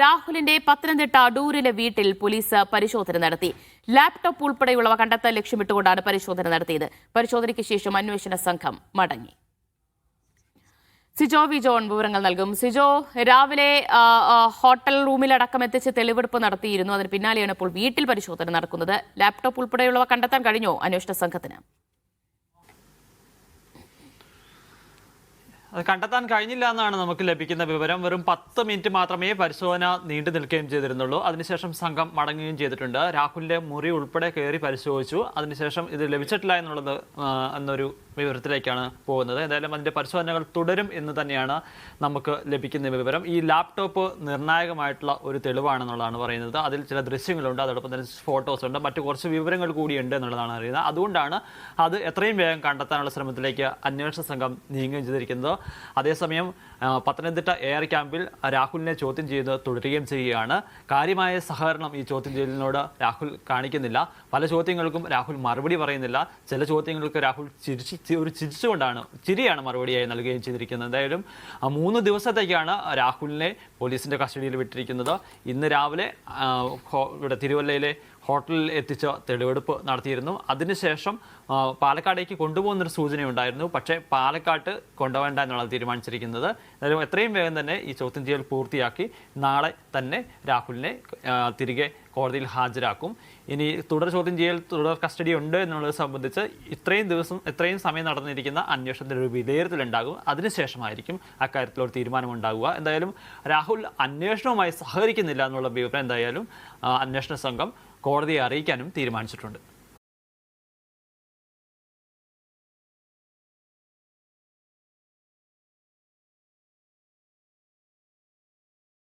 രാഹുലിന്റെ പത്തനംതിട്ട അടൂരിലെ വീട്ടിൽ പോലീസ് പരിശോധന നടത്തി. ലാപ്ടോപ്പ് ഉൾപ്പെടെയുള്ളവ കണ്ടെത്താൻ ലക്ഷ്യമിട്ടുകൊണ്ടാണ് പരിശോധന നടത്തിയത്. പരിശോധനയ്ക്ക് ശേഷം അന്വേഷണ സംഘം മടങ്ങി. സിജോ വിജോൺ വിവരങ്ങൾ നൽകും. സിജോ രാവിലെ ഹോട്ടൽ റൂമിലടക്കം എത്തിച്ച് തെളിവെടുപ്പ് നടത്തിയിരുന്നു. അതിന് പിന്നാലെയാണ് ഇപ്പോൾ വീട്ടിൽ പരിശോധന നടക്കുന്നത്. ലാപ്ടോപ്പ് ഉൾപ്പെടെയുള്ളവ കണ്ടെത്താൻ കഴിഞ്ഞോ? അന്വേഷണ സംഘത്തിന്. അത് കണ്ടെത്താൻ കഴിഞ്ഞില്ല എന്നാണ് നമുക്ക് ലഭിക്കുന്ന വിവരം. വെറും പത്ത് മിനിറ്റ് മാത്രമേ പരിശോധന നീണ്ടു നിൽക്കുകയും ചെയ്തിരുന്നുള്ളൂ. അതിനുശേഷം സംഘം മടങ്ങുകയും ചെയ്തിട്ടുണ്ട്. രാഹുലിന്റെ മുറി ഉൾപ്പെടെ കയറി പരിശോധിച്ചു. അതിനുശേഷം ഇത് ലഭിച്ചിട്ടില്ല എന്നുള്ളത് എന്നൊരു വിവരത്തിലേക്കാണ് പോകുന്നത്. എന്തായാലും അതിന്റെ പരിശോധനകൾ തുടരും എന്ന് തന്നെയാണ് നമുക്ക് ലഭിക്കുന്ന വിവരം. ഈ ലാപ്ടോപ്പ് നിർണായകമായിട്ടുള്ള ഒരു തെളിവാണെന്നുള്ളതാണ് പറയുന്നത്. അതിൽ ചില ദൃശ്യങ്ങളുണ്ട്. അതോടൊപ്പം തന്നെ ഫോട്ടോസ് ഉണ്ട്. മറ്റു കുറച്ച് വിവരങ്ങൾ കൂടിയുണ്ട് എന്നുള്ളതാണ് അറിയുന്നത്. അതുകൊണ്ടാണ് അത് എത്രയും വേഗം കണ്ടെത്താനുള്ള ശ്രമത്തിലേക്ക് അന്വേഷണ സംഘം നീങ്ങുകയും ചെയ്തിരിക്കുന്നത്. അതേസമയം പത്തനംതിട്ട എയർ ക്യാമ്പിൽ രാഹുലിനെ ചോദ്യം ചെയ്ത് തുടരുകയും ചെയ്യുകയാണ്. കാര്യമായ സഹകരണം ഈ ചോദ്യം ചെയ്യലിനോട് രാഹുൽ കാണിക്കുന്നില്ല. പല ചോദ്യങ്ങൾക്കും രാഹുൽ മറുപടി പറയുന്നില്ല. ചില ചോദ്യങ്ങൾക്ക് രാഹുൽ ചിരിച്ച് ഒരു ചിരിച്ചുകൊണ്ടാണ് ചിരിയാണ് മറുപടിയായി നൽകുകയും ചെയ്തിരിക്കുന്നത്. എന്തായാലും മൂന്ന് ദിവസത്തേക്കാണ് രാഹുലിനെ പോലീസിന്റെ കസ്റ്റഡിയിൽ വിട്ടിരിക്കുന്നത്. ഇന്ന് രാവിലെ ഇവിടെ തിരുവല്ലയിലെ ഹോട്ടലിൽ എത്തിച്ച് തെളിവെടുപ്പ് നടത്തിയിരുന്നു. അതിനുശേഷം പാലക്കാടേക്ക് കൊണ്ടുപോകുന്നൊരു സൂചനയുണ്ടായിരുന്നു. പക്ഷേ പാലക്കാട്ട് കൊണ്ടുപോകേണ്ട എന്നുള്ളത് തീരുമാനിച്ചിരിക്കുന്നത്. എന്തായാലും എത്രയും വേഗം തന്നെ ഈ ചോദ്യം ചെയ്യൽ പൂർത്തിയാക്കി നാളെ തന്നെ രാഹുലിനെ തിരികെ കോടതിയിൽ ഹാജരാക്കും. ഇനി തുടർ ചോദ്യം ചെയ്യൽ തുടർ കസ്റ്റഡി ഉണ്ട് എന്നുള്ളത് സംബന്ധിച്ച് ഇത്രയും ദിവസം ഇത്രയും സമയം നടന്നിരിക്കുന്ന അന്വേഷണത്തിന്റെ ഒരു വിലയിരുത്തലുണ്ടാകും. അതിനുശേഷമായിരിക്കും അക്കാര്യത്തിൽ ഒരു തീരുമാനമുണ്ടാകുക എന്തായാലും രാഹുൽ അന്വേഷണവുമായി സഹകരിക്കുന്നില്ല എന്നുള്ള വിവരം എന്തായാലും അന്വേഷണ സംഘം കോടതിയെ അറിയിക്കാനും തീരുമാനിച്ചിട്ടുണ്ട്